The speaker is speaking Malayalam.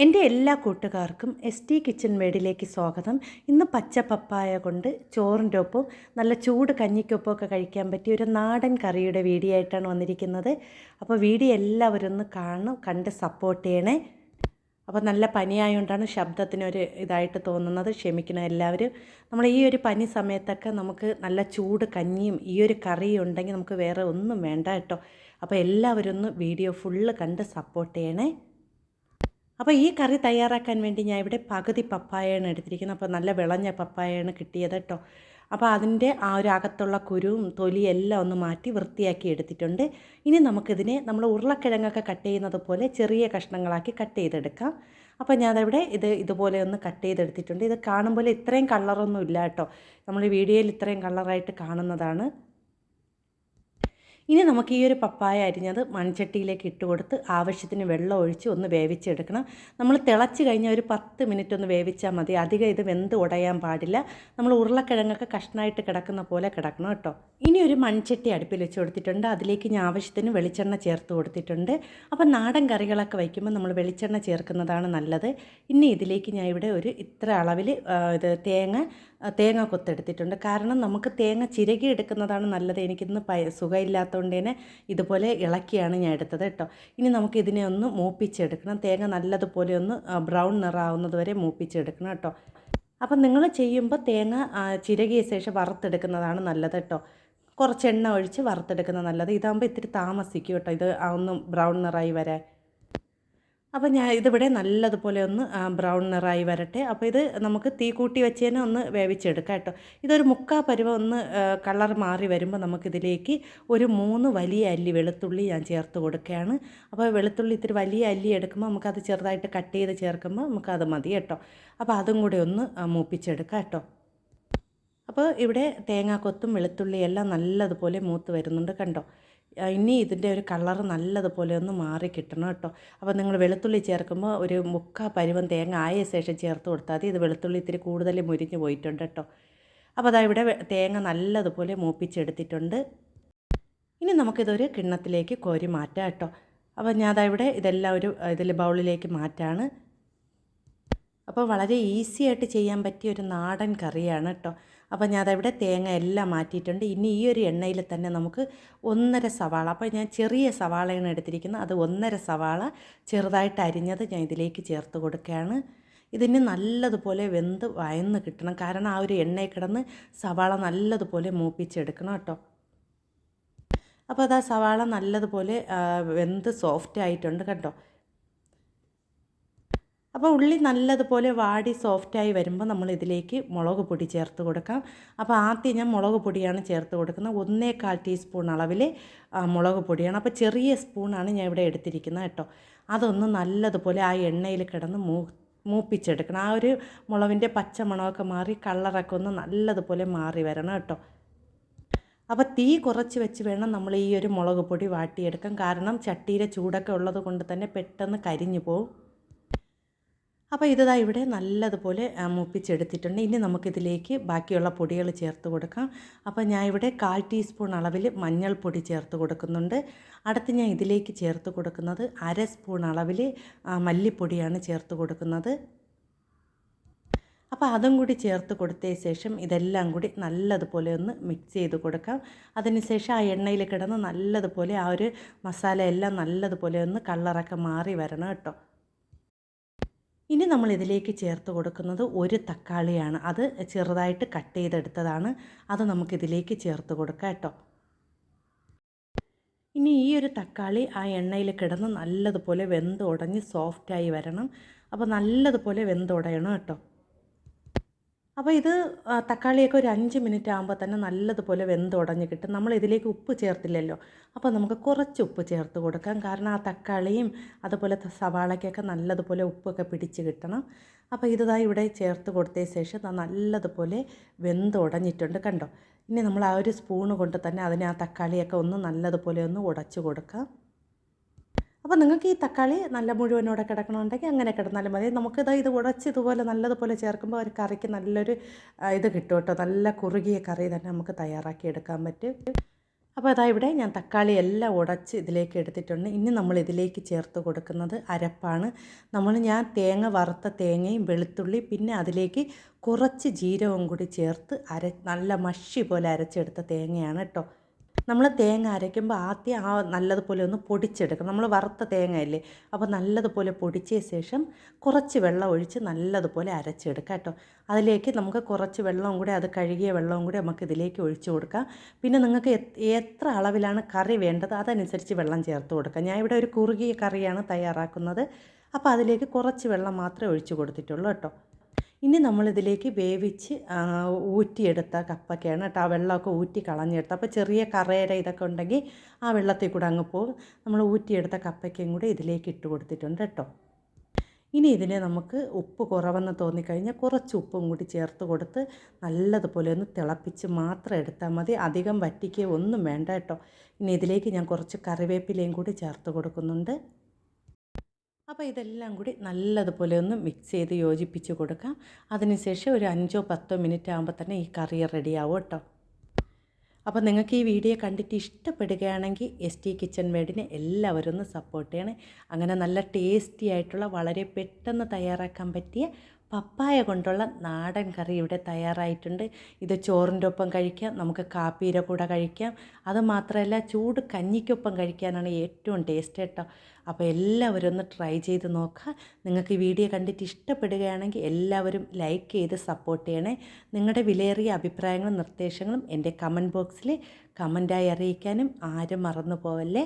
എന്റെ എല്ലാ കൂട്ടുകാർക്കും എസ് ടി കിച്ചൺ മേഡിലേക്ക് സ്വാഗതം. ഇന്ന് പച്ച പപ്പായ കൊണ്ട് ചോറിന്റെ ഒപ്പം നല്ല ചൂട് കഞ്ഞിക്കൊപ്പം ഒക്കെ കഴിക്കാൻ പറ്റിയ ഒരു നാടൻ കറിയുടെ വീഡിയോ ആയിട്ടാണ് വന്നിരിക്കുന്നത്. അപ്പോൾ വീഡിയോ എല്ലാവരും ഒന്ന് കാണണം കണ്ട് സപ്പോർട്ട് ചെയ്യണേ. അപ്പോൾ നല്ല പനിയായതുകൊണ്ടാണ് ശബ്ദത്തിനൊരു ഇതായിട്ട് തോന്നുന്നത്. ക്ഷമിക്കണം എല്ലാവരും. നമ്മൾ ഈ ഒരു പനി സമയത്തൊക്കെ നമുക്ക് നല്ല ചൂട് കഞ്ഞിയും ഈ ഒരു കറിയും ഉണ്ടെങ്കിൽ നമുക്ക് വേറെ ഒന്നും വേണ്ട കേട്ടോ. അപ്പോൾ എല്ലാവരും ഒന്ന് വീഡിയോ ഫുള്ള് കണ്ട് സപ്പോർട്ട് ചെയ്യണേ. അപ്പോൾ ഈ കറി തയ്യാറാക്കാൻ വേണ്ടി ഞാൻ ഇവിടെ പകുതി പപ്പായയാണ് എടുത്തിരിക്കുന്നത്. അപ്പോൾ നല്ല വിളഞ്ഞ പപ്പായയാണ് കിട്ടിയത് കേട്ടോ അപ്പോൾ അതിന്റെ ആ ഒരു അകത്തുള്ള കുരുവും തൊലിയെല്ലാം ഒന്ന് മാറ്റി വൃത്തിയാക്കി എടുത്തിട്ടുണ്ട്. ഇനി നമുക്കിതിനെ നമ്മൾ ഉരുളക്കിഴങ്ങൊക്കെ കട്ട് ചെയ്യുന്നത് പോലെ ചെറിയ കഷ്ണങ്ങളാക്കി കട്ട് ചെയ്തെടുക്കാം. അപ്പോൾ ഞാനവിടെ ഇത് ഇതുപോലെ ഒന്ന് കട്ട് ചെയ്തെടുത്തിട്ടുണ്ട്. ഇത് കാണുമ്പോൾ ഇത്രയും കളറൊന്നും ഇല്ല കേട്ടോ നമ്മൾ വീഡിയോയിൽ ഇത്രയും കളറായിട്ട് കാണുന്നതാണ്. ഇനി നമുക്ക് ഈ ഒരു പപ്പായ അരിഞ്ഞത് മൺചട്ടിയിലേക്ക് ഇട്ട് കൊടുത്ത് ആവശ്യത്തിന് വെള്ളം ഒഴിച്ച് ഒന്ന് വേവിച്ചെടുക്കണം. നമ്മൾ തിളച്ച് കഴിഞ്ഞാൽ ഒരു പത്ത് മിനിറ്റ് ഒന്ന് വേവിച്ചാൽ മതി. അധികം ഇത് വെന്ത് ഉടയാൻ പാടില്ല. നമ്മൾ ഉരുളക്കിഴങ്ങൊക്കെ കഷ്ണമായിട്ട് കിടക്കുന്ന പോലെ കിടക്കണം കേട്ടോ. ഇനി ഒരു മൺചട്ടി അടുപ്പിൽ വെച്ച് കൊടുത്തിട്ടുണ്ട്. അതിലേക്ക് ഞാൻ ആവശ്യത്തിന് വെളിച്ചെണ്ണ ചേർത്ത് കൊടുത്തിട്ടുണ്ട്. അപ്പോൾ നാടൻ കറികളൊക്കെ വയ്ക്കുമ്പോൾ നമ്മൾ വെളിച്ചെണ്ണ ചേർക്കുന്നതാണ് നല്ലത്. ഇനി ഇതിലേക്ക് ഞാൻ ഇവിടെ ഒരു ഇത്ര അളവിൽ ഇത് തേങ്ങ തേങ്ങ കൊത്തെടുത്തിട്ടുണ്ട്. കാരണം നമുക്ക് തേങ്ങ ചിരകി എടുക്കുന്നതാണ് നല്ലത്. എനിക്കിന്ന് പ സുഖമില്ലാത്തതുകൊണ്ട് തന്നെ ഇതുപോലെ ഇളക്കിയാണ് ഞാൻ എടുത്തത് കേട്ടോ. ഇനി നമുക്ക് ഇതിനെ ഒന്ന് മൂപ്പിച്ചെടുക്കണം. തേങ്ങ നല്ലതുപോലെ ഒന്ന് ബ്രൗൺ നിറാവുന്നത് വരെ മൂപ്പിച്ചെടുക്കണം കേട്ടോ. അപ്പം നിങ്ങൾ ചെയ്യുമ്പോൾ തേങ്ങ ചിരകിയ ശേഷം വറുത്തെടുക്കുന്നതാണ് നല്ലത് കേട്ടോ. കുറച്ച് എണ്ണ ഒഴിച്ച് വറുത്തെടുക്കുന്നത് നല്ലത്. ഇതാകുമ്പോൾ ഇത്തിരി താമസിക്കും കേട്ടോ. ഇത് ഒന്ന് ബ്രൗൺ നിറായി വരാൻ. അപ്പോൾ ഞാൻ ഇതിവിടെ നല്ലതുപോലെ ഒന്ന് ബ്രൗൺ നിറായി വരട്ടെ. അപ്പോൾ ഇത് നമുക്ക് തീ കൂട്ടി വെച്ച് തന്നെ ഒന്ന് വേവിച്ചെടുക്കാം കേട്ടോ. ഇതൊരു മുക്കാ പരുവം ഒന്ന് കളർ മാറി വരുമ്പോൾ നമുക്കിതിലേക്ക് ഒരു മൂന്ന് വലിയ അല്ലി വെളുത്തുള്ളി ഞാൻ ചേർത്ത് കൊടുക്കുകയാണ്. അപ്പോൾ വെളുത്തുള്ളി ഇത്തിരി വലിയ അല്ലി എടുക്കുമ്പോൾ നമുക്കത് ചെറുതായിട്ട് കട്ട് ചെയ്ത് ചേർക്കുമ്പോൾ നമുക്കത് മതി കേട്ടോ. അപ്പോൾ അതും കൂടി ഒന്ന് മൂപ്പിച്ചെടുക്കാം കേട്ടോ. അപ്പോൾ ഇവിടെ തേങ്ങാക്കൊത്തും വെളുത്തുള്ളിയെല്ലാം നല്ലതുപോലെ മൂത്ത് വരുന്നുണ്ട് കണ്ടോ. ഇനി ഇതിന്റെ ഒരു കളർ നല്ലതുപോലെ ഒന്ന് മാറി കിട്ടണം കേട്ടോ. അപ്പോൾ നിങ്ങൾ വെളുത്തുള്ളി ചേർക്കുമ്പോൾ ഒരു മുക്കാ പരുവം തേങ്ങ ആയ ശേഷം ചേർത്ത് കൊടുത്താൽ മതി. ഇത് വെളുത്തുള്ളി ഇത്തിരി കൂടുതൽ മുരിഞ്ഞ് പോയിട്ടുണ്ട് കേട്ടോ. അപ്പോൾ അതാ ഇവിടെ തേങ്ങ നല്ലതുപോലെ മൂപ്പിച്ചെടുത്തിട്ടുണ്ട്. ഇനി നമുക്കിതൊരു കിണ്ണത്തിലേക്ക് കോരി മാറ്റാം കേട്ടോ. അപ്പോൾ ഞാൻ അതാ ഇവിടെ ഇതെല്ലാം ഒരു ഇതിൽ ബൗളിലേക്ക് മാറ്റാണ്. അപ്പോൾ വളരെ ഈസി ആയിട്ട് ചെയ്യാൻ പറ്റിയ ഒരു നാടൻ കറിയാണ് കേട്ടോ. അപ്പോൾ ഞാൻ അതവിടെ തേങ്ങ എല്ലാം മാറ്റിയിട്ടുണ്ട്. ഇനി ഈ ഒരു എണ്ണയിൽ തന്നെ നമുക്ക് ഒന്നര സവാള. അപ്പോൾ ഞാൻ ചെറിയ സവാളയാണ് എടുത്തിരിക്കുന്നത്. അത് ഒന്നര സവാള ചെറുതായിട്ട് അരിഞ്ഞത് ഞാൻ ഇതിലേക്ക് ചേർത്ത് കൊടുക്കുകയാണ്. ഇതിന് നല്ലതുപോലെ വെന്ത് വയന്ന് കിട്ടണം. കാരണം ആ ഒരു എണ്ണയിൽ കിടന്ന് സവാള നല്ലതുപോലെ മൂപ്പിച്ചെടുക്കണം കേട്ടോ. അപ്പോൾ അത് ആ സവാള നല്ലതുപോലെ വെന്ത് സോഫ്റ്റ് ആയിട്ടുണ്ട് കേട്ടോ. അപ്പോൾ ഉള്ളി നല്ലതുപോലെ വാടി സോഫ്റ്റായി വരുമ്പോൾ നമ്മൾ ഇതിലേക്ക് മുളക് പൊടി ചേർത്ത് കൊടുക്കാം. അപ്പോൾ ആദ്യം ഞാൻ മുളക് പൊടിയാണ് ചേർത്ത് കൊടുക്കുന്നത്. ഒന്നേകാൽ ടീസ്പൂൺ അളവിൽ മുളക് പൊടിയാണ്. അപ്പോൾ ചെറിയ സ്പൂണാണ് ഞാൻ ഇവിടെ എടുത്തിരിക്കുന്നത് കേട്ടോ. അതൊന്ന് നല്ലതുപോലെ ആ എണ്ണയിൽ കിടന്ന് മൂ മൂപ്പിച്ചെടുക്കണം. ആ ഒരു മുളവിന്റെ പച്ച മണമൊക്കെ മാറി കളറൊക്കെ ഒന്ന് നല്ലതുപോലെ മാറി വരണം കേട്ടോ. അപ്പോൾ തീ കുറച്ച് വെച്ച് വേണം നമ്മൾ ഈ ഒരു മുളക് പൊടി വാട്ടിയെടുക്കാൻ. കാരണം ചട്ടിയിലെ ചൂടൊക്കെ ഉള്ളത് കൊണ്ട് തന്നെ പെട്ടെന്ന് കരിഞ്ഞു പോകും അപ്പോൾ ഇതാ ഇവിടെ നല്ലതുപോലെ മുപ്പിച്ചെടുത്തിട്ടുണ്ട്. ഇനി നമുക്കിതിലേക്ക് ബാക്കിയുള്ള പൊടികൾ ചേർത്ത് കൊടുക്കാം. അപ്പോൾ ഞാൻ ഇവിടെ കാൽ ടീസ്പൂൺ അളവിൽ മഞ്ഞൾപ്പൊടി ചേർത്ത് കൊടുക്കുന്നുണ്ട്. അടുത്ത് ഞാൻ ഇതിലേക്ക് ചേർത്ത് കൊടുക്കുന്നത് അര സ്പൂൺ അളവിൽ മല്ലിപ്പൊടിയാണ് ചേർത്ത് കൊടുക്കുന്നത്. അപ്പോൾ അതും കൂടി ചേർത്ത് കൊടുത്തതിന് ശേഷം ഇതെല്ലാം കൂടി നല്ലതുപോലെ ഒന്ന് മിക്സ് ചെയ്ത് കൊടുക്കാം. അതിനുശേഷം ആ എണ്ണയിൽ കിടന്ന് നല്ലതുപോലെ ആ ഒരു മസാല എല്ലാം നല്ലതുപോലെ ഒന്ന് കളറൊക്കെ മാറി വരണം കേട്ടോ. ഇനി നമ്മൾ ഇതിലേക്ക് ചേർത്ത് കൊടുക്കുന്നത് ഒരു തക്കാളിയാണ്. അത് ചെറുതായിട്ട് കട്ട് ചെയ്തെടുത്തതാണ്. അത് നമുക്കിതിലേക്ക് ചേർത്ത് കൊടുക്കാം കേട്ടോ. ഇനി ഈ ഒരു തക്കാളി ആ എണ്ണയിൽ കിടന്ന് നല്ലതുപോലെ വെന്ത് ഉടഞ്ഞ് സോഫ്റ്റായി വരണം. അപ്പോൾ നല്ലതുപോലെ വെന്തുടയണം കേട്ടോ. അപ്പോൾ ഇത് തക്കാളിയൊക്കെ ഒരു അഞ്ച് മിനിറ്റ് ആകുമ്പോൾ തന്നെ നല്ലതുപോലെ വെന്തുടഞ്ഞ് കിട്ടും. നമ്മൾ ഇതിലേക്ക് ഉപ്പ് ചേർത്തില്ലല്ലോ. അപ്പോൾ നമുക്ക് കുറച്ച് ഉപ്പ് ചേർത്ത് കൊടുക്കാം. കാരണം ആ തക്കാളിയും അതുപോലെ സവാളയ്ക്കൊക്കെ നല്ലതുപോലെ ഉപ്പൊക്കെ പിടിച്ച് കിട്ടണം. അപ്പോൾ ഇതാ ഇവിടെ ചേർത്ത് കൊടുത്തതിന് ശേഷം നല്ലതുപോലെ വെന്തുടഞ്ഞിട്ടുണ്ട് കണ്ടോ? ഇനി നമ്മൾ ആ ഒരു സ്പൂണ് കൊണ്ട് തന്നെ അതിനെ ആ തക്കാളിയൊക്കെ ഒന്ന് നല്ലതുപോലെ ഒന്ന് ഉടച്ചു കൊടുക്കാം. അപ്പോൾ നിങ്ങൾക്ക് ഈ തക്കാളി നല്ല മുഴുവനോടെ കിടക്കണമെന്നുണ്ടെങ്കിൽ അങ്ങനെ കിടന്നാലും മതി. നമുക്കിത് ഇത് ഉടച്ച് ഇതുപോലെ നല്ലതുപോലെ ചേർക്കുമ്പോൾ ഒരു കറിക്ക് നല്ലൊരു ഇത് കിട്ടും കേട്ടോ. നല്ല കുറുകിയ കറി തന്നെ നമുക്ക് തയ്യാറാക്കി എടുക്കാൻ പറ്റും. അപ്പോൾ അതാ ഇവിടെ ഞാൻ തക്കാളി എല്ലാം ഉടച്ച് ഇതിലേക്ക് എടുത്തിട്ടുണ്ട്. ഇനി നമ്മൾ ഇതിലേക്ക് ചേർത്ത് കൊടുക്കുന്നത് അരപ്പാണ്. നമ്മൾ ഞാൻ തേങ്ങ വറുത്ത തേങ്ങയും വെളുത്തുള്ളി പിന്നെ അതിലേക്ക് കുറച്ച് ജീരകവും കൂടി ചേർത്ത് അര നല്ല മഷി പോലെ അരച്ചെടുത്ത തേങ്ങയാണ് കേട്ടോ. നമ്മൾ തേങ്ങ അരയ്ക്കുമ്പോൾ ആദ്യം ആ നല്ലതുപോലെ ഒന്ന് പൊടിച്ചെടുക്കണം. നമ്മൾ വറുത്ത തേങ്ങയല്ലേ അപ്പോൾ നല്ലതുപോലെ പൊടിച്ച ശേഷം കുറച്ച് വെള്ളം ഒഴിച്ച് നല്ലതുപോലെ അരച്ചെടുക്കാം കേട്ടോ. അതിലേക്ക് നമുക്ക് കുറച്ച് വെള്ളവും കൂടി അത് കഴുകിയ വെള്ളവും കൂടി നമുക്ക് ഇതിലേക്ക് ഒഴിച്ചു കൊടുക്കാം. പിന്നെ നിങ്ങൾക്ക് എത്ര അളവിലാണ് കറി വേണ്ടത് അതനുസരിച്ച് വെള്ളം ചേർത്ത് കൊടുക്കാം. ഞാൻ ഇവിടെ ഒരു കുറുകിയ കറിയാണ് തയ്യാറാക്കുന്നത്. അപ്പോൾ അതിലേക്ക് കുറച്ച് വെള്ളം മാത്രമേ ഒഴിച്ചു കൊടുത്തിട്ടുള്ളൂ കേട്ടോ. ഇനി നമ്മളിതിലേക്ക് വേവിച്ച് ഊറ്റിയെടുത്ത കപ്പയ്ക്കാണ് കേട്ടോ. ആ വെള്ളമൊക്കെ ഊറ്റി കളഞ്ഞെടുത്ത്. അപ്പോൾ ചെറിയ കറേര ഇതൊക്കെ ഉണ്ടെങ്കിൽ ആ വെള്ളത്തിൽ കൂടെ അങ്ങ് പോകും നമ്മൾ ഊറ്റിയെടുത്ത കപ്പയ്ക്കയും കൂടെ ഇതിലേക്ക് ഇട്ട് കൊടുത്തിട്ടുണ്ട് കേട്ടോ. ഇനി ഇതിനെ നമുക്ക് ഉപ്പ് കുറവെന്ന് തോന്നിക്കഴിഞ്ഞാൽ കുറച്ച് ഉപ്പും കൂടി ചേർത്ത് കൊടുത്ത് നല്ലതുപോലെ ഒന്ന് തിളപ്പിച്ച് മാത്രം എടുത്താൽ മതി. അധികം വറ്റിക്കുക ഒന്നും വേണ്ട കേട്ടോ. ഇനി ഇതിലേക്ക് ഞാൻ കുറച്ച് കറിവേപ്പിലയും കൂടി ചേർത്ത് കൊടുക്കുന്നുണ്ട്. അപ്പോൾ ഇതെല്ലാം കൂടി നല്ലതുപോലെ ഒന്ന് മിക്സ് ചെയ്ത് യോജിപ്പിച്ച് കൊടുക്കാം. അതിനുശേഷം ഒരു അഞ്ചോ പത്തോ മിനിറ്റ് ആകുമ്പോൾ തന്നെ ഈ കറി റെഡിയാവും കേട്ടോ. അപ്പോൾ നിങ്ങൾക്ക് ഈ വീഡിയോ കണ്ടിട്ട് ഇഷ്ടപ്പെടുകയാണെങ്കിൽ എസ് ടി കിച്ചൺ വേഡിനെ എല്ലാവരും ഒന്ന് സപ്പോർട്ട് ചെയ്യണേ. അങ്ങനെ നല്ല ടേസ്റ്റി ആയിട്ടുള്ള വളരെ പെട്ടെന്ന് തയ്യാറാക്കാൻ പറ്റിയ പപ്പായ കൊണ്ടുള്ള നാടൻ കറി ഇവിടെ തയ്യാറായിട്ടുണ്ട്. ഇത് ചോറിന്റെ ഒപ്പം കഴിക്കാം നമുക്ക് കാപ്പീര കൂടെ കഴിക്കാം. അത് മാത്രമല്ല ചൂട് കഞ്ഞിക്കൊപ്പം കഴിക്കാനാണ് ഏറ്റവും ടേസ്റ്റ് കേട്ടോ. അപ്പോൾ എല്ലാവരും ഒന്ന് ട്രൈ ചെയ്ത് നോക്കുക. നിങ്ങൾക്ക് ഈ വീഡിയോ കണ്ടിട്ട് ഇഷ്ടപ്പെടുകയാണെങ്കിൽ എല്ലാവരും ലൈക്ക് ചെയ്ത് സപ്പോർട്ട് ചെയ്യണേ. നിങ്ങളുടെ വിലയേറിയ അഭിപ്രായങ്ങളും നിർദ്ദേശങ്ങളും എന്റെ കമന്റ് ബോക്സിൽ കമന്റായി അറിയിക്കാനും ആരും മറന്നു പോവല്ലേ?